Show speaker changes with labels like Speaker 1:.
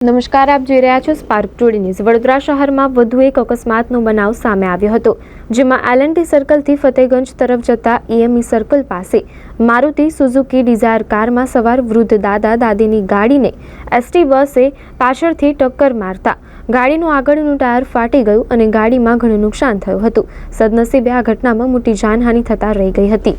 Speaker 1: નમસ્કાર, આપ જોઈ રહ્યા છો સ્પાર્ક ટુડે ન્યૂઝ વડોદરા શહેરમાં વધુ એક અકસ્માતનો બનાવ સામે આવ્યો હતો, જેમાં એલએનટી સર્કલથી ફતેગંજ તરફ જતા ઈએમઈ સર્કલ પાસે મારુતિ સુઝુકી ડિઝાયર કારમાં સવાર વૃદ્ધ દાદા દાદીની ગાડીને એસટી બસે પાછળથી ટક્કર મારતા ગાડીનું આગળનું ટાયર ફાટી ગયું અને ગાડીમાં ઘણું નુકસાન થયું હતું. સદનસીબે આ ઘટનામાં મોટી જાનહાનિ થતાં રહી ગઈ હતી.